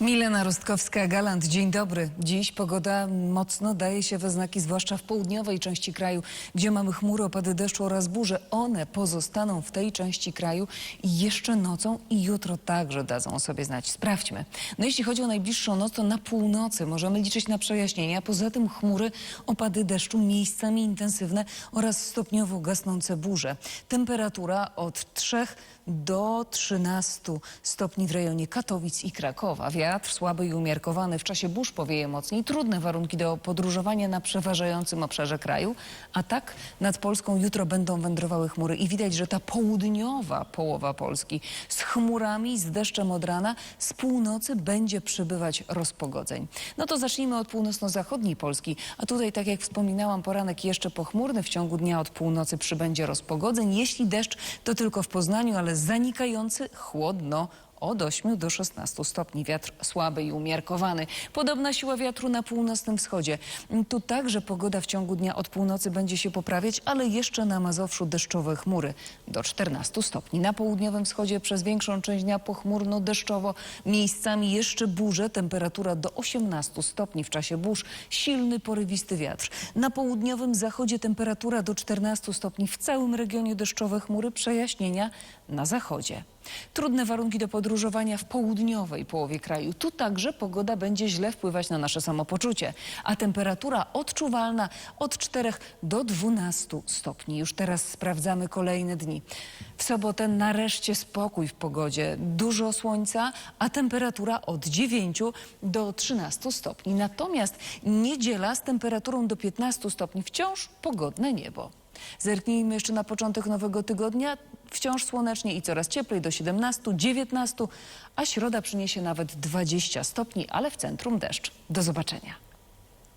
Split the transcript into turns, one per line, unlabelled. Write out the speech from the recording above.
Milena Rostkowska-Galant, dzień dobry. Dziś pogoda mocno daje się we znaki, zwłaszcza w południowej części kraju, gdzie mamy chmury, opady deszczu oraz burze. One pozostaną w tej części kraju i jeszcze nocą i jutro także dadzą sobie znać. Sprawdźmy. No jeśli chodzi o najbliższą noc, to na północy możemy liczyć na przejaśnienia. Poza tym chmury, opady deszczu, miejscami intensywne oraz stopniowo gasnące burze. Temperatura od 3 do 13 stopni w rejonie Katowic i Krakowa. Wiatr słaby i umiarkowany. W czasie burz powieje mocniej. Trudne warunki do podróżowania na przeważającym obszarze kraju. A tak nad Polską jutro będą wędrowały chmury. I widać, że ta południowa połowa Polski z chmurami, z deszczem od rana, z północy będzie przybywać rozpogodzeń. No to zacznijmy od północno-zachodniej Polski. A tutaj, tak jak wspominałam, poranek jeszcze pochmurny. W ciągu dnia od północy przybędzie rozpogodzeń. Jeśli deszcz, to tylko w Poznaniu, ale zanikający chłodno od 8 do 16 stopni. Wiatr słaby i umiarkowany. Podobna siła wiatru na północnym wschodzie. Tu także pogoda w ciągu dnia od północy będzie się poprawiać, ale jeszcze na Mazowszu deszczowe chmury do 14 stopni. Na południowym wschodzie przez większą część dnia pochmurno deszczowo. Miejscami jeszcze burze. Temperatura do 18 stopni w czasie burz. Silny, porywisty wiatr. Na południowym zachodzie temperatura do 14 stopni. W całym regionie deszczowe chmury. Przejaśnienia na zachodzie. Trudne warunki do podróżowania w południowej połowie kraju. Tu także pogoda będzie źle wpływać na nasze samopoczucie, a temperatura odczuwalna od 4 do 12 stopni. Już teraz sprawdzamy kolejne dni. W sobotę nareszcie spokój w pogodzie, dużo słońca, a temperatura od 9 do 13 stopni. Natomiast niedziela z temperaturą do 15 stopni wciąż pogodne niebo. Zerknijmy jeszcze na początek nowego tygodnia. Wciąż słonecznie i coraz cieplej do 17, 19, a środa przyniesie nawet 20 stopni, ale w centrum deszcz. Do zobaczenia.